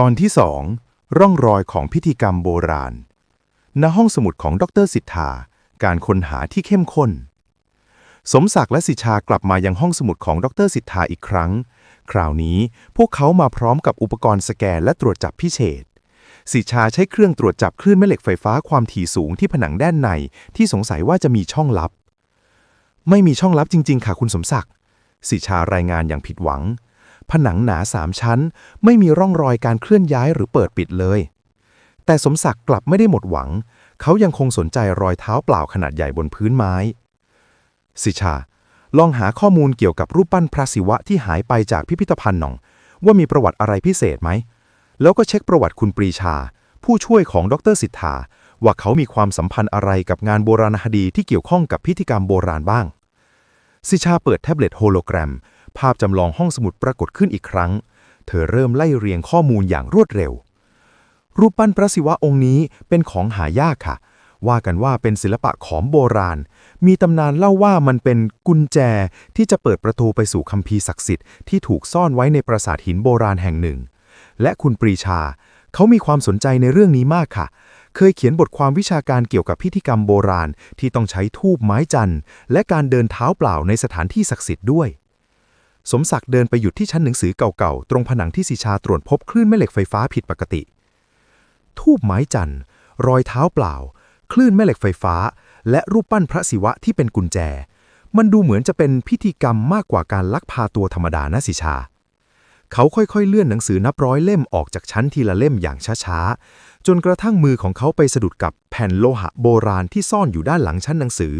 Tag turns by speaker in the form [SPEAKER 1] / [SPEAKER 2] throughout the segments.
[SPEAKER 1] ตอนที่สองร่องรอยของพิธีกรรมโบราณ ณ ห้องสมุดของดรสิทธา การค้นหาที่เข้มข้น สมศักดิ์และสิชากลับมายังห้องสมุดของดรสิทธาอีกครั้ง คราวนี้พวกเขามาพร้อมกับอุปกรณ์สแกนและตรวจจับพิเศษสิชาใช้เครื่องตรวจจับคลื่นแม่เหล็กไฟฟ้าความถี่สูงที่ผนังด้านในที่สงสัยว่าจะมีช่องลับ ไม่มีช่องลับจริง ๆ ค่ะคุณสมศักดิ์สิชารายงานอย่างผิดหวัง ผนังหนาสามชั้น ไม่มีร่องรอยการเคลื่อนย้ายหรือเปิดปิดเลย แต่สมศักดิ์กลับไม่ได้หมดหวัง เขายังคงสนใจรอยเท้าเปล่าขนาดใหญ่บนพื้นไม้ สิชา ลองหาข้อมูลเกี่ยวกับรูปปั้นพระศิวะที่หายไปจากพิพิธภัณฑ์หน่อง ว่ามีประวัติอะไรพิเศษไหม แล้วก็เช็คประวัติคุณปรีชา ผู้ช่วยของดรสิทธาว่าเขามีความสัมพันธ์อะไรกับงานโบราณคดีที่เกี่ยวข้องกับพิธีกรรมโบราณบ้าง สิชาเปิดแท็บเล็ตโฮโลแกรม ภาพจำลองห้องสมุดปรากฏขึ้นอีกครั้ง เธอเริ่มไล่เรียงข้อมูลอย่างรวดเร็ว รูปปั้นพระศิวะองค์นี้เป็นของหายากค่ะ ว่ากันว่าเป็นศิลปะของโบราณ มีตำนานเล่าว่ามันเป็นกุญแจที่จะเปิดประตูไปสู่คัมภีร์ศักดิ์สิทธิ์ที่ถูกซ่อนไว้ในปราสาทหินโบราณแห่งหนึ่ง และคุณปรีชา เขามีความสนใจในเรื่องนี้มากค่ะเคยเขียนบทความวิชาการเกี่ยวกับพิธีกรรมโบราณที่ต้องใช้ทูบไม้จันทร์และการเดินเท้าเปล่าในสถานที่ศักดิ์สิทธิ์ด้วย สมศักดิ์เดินไปหยุดที่ชั้นหนังสือเก่าๆ ตรงผนังที่สิชาตรวจพบคลื่นแม่เหล็กไฟฟ้าผิดปกติ ทูบไม้จันทร์ รอยเท้าเปล่า คลื่นแม่เหล็กไฟฟ้า และรูปปั้นพระศิวะที่เป็นกุญแจ มันดูเหมือนจะเป็นพิธีกรรมมากกว่าการลักพาตัวธรรมดานะสิชา เขาค่อยๆ เลื่อนหนังสือนับร้อยเล่มออกจากชั้นทีละเล่มอย่างช้าๆ จนกระทั่งมือของเขาไปสะดุดกับแผ่นโลหะโบราณที่ซ่อนอยู่ด้านหลังชั้นหนังสือ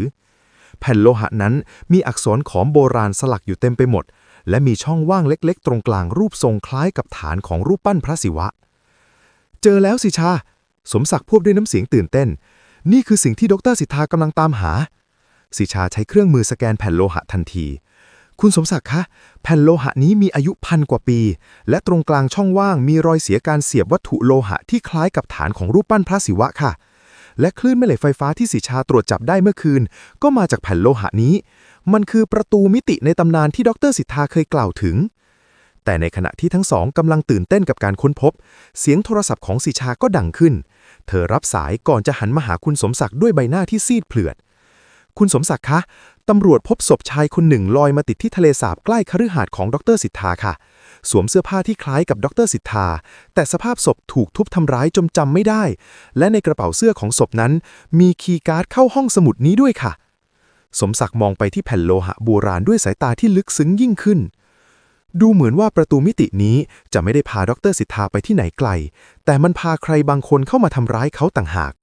[SPEAKER 1] แผ่นโลหะนั้นมีอักษรขอมโบราณสลักอยู่เต็มไปหมด และมีช่องว่างเล็กๆ ตรงกลางรูปทรงคล้ายกับฐานของรูปปั้นพระศิวะ เจอแล้วสิชา สมศักดิ์พูดด้วยน้ำเสียงตื่นเต้น นี่คือสิ่งที่ดรสิทธากำลังตามหา สิชาใช้เครื่องมือสแกนแผ่นโลหะทันที คุณสมศักดิ์คะ แผ่นโลหะนี้มีอายุพันกว่าปี และตรงกลางช่องว่างมีรอยเสียการเสียบวัตถุโลหะที่คล้ายกับฐานของรูปปั้นพระศิวะค่ะและคลื่นแม่เหล็กไฟฟ้าที่สิชาตรวจจับได้เมื่อคืน ก็มาจากแผ่นโลหะนี้ มันคือประตูมิติในตำนานที่ดรสิทธาเคยกล่าวถึง แต่ในขณะที่ทั้งสองกำลังตื่นเต้นกับการค้นพบ เสียงโทรศัพท์ของสิชาก็ดังขึ้น เธอรับสายก่อนจะหันมาหาคุณสมศักดิ์ด้วยใบหน้าที่ซีดเผือด คุณสมศักดิ์คะตำรวจพบศพชายคนหนึ่งลอยมาติดที่ทะเลสาบใกล้คฤหาสน์ของดรสิทธาค่ะ สวมเสื้อผ้าที่คล้ายกับดรสิทธา แต่สภาพศพถูกทุบทำร้ายจนจำไม่ได้ และในกระเป๋าเสื้อของศพนั้น มีคีย์การ์ดเข้าห้องสมุดนี้ด้วยค่ะ สมศักดิ์มองไปที่แผ่นโลหะโบราณด้วยสายตาที่ลึกซึ้งยิ่งขึ้น ดูเหมือนว่าประตูมิตินี้จะไม่ได้พาดรสิทธาไปที่ไหนไกล แต่มันพาใครบางคนเข้ามาทำร้ายเขาต่างหาก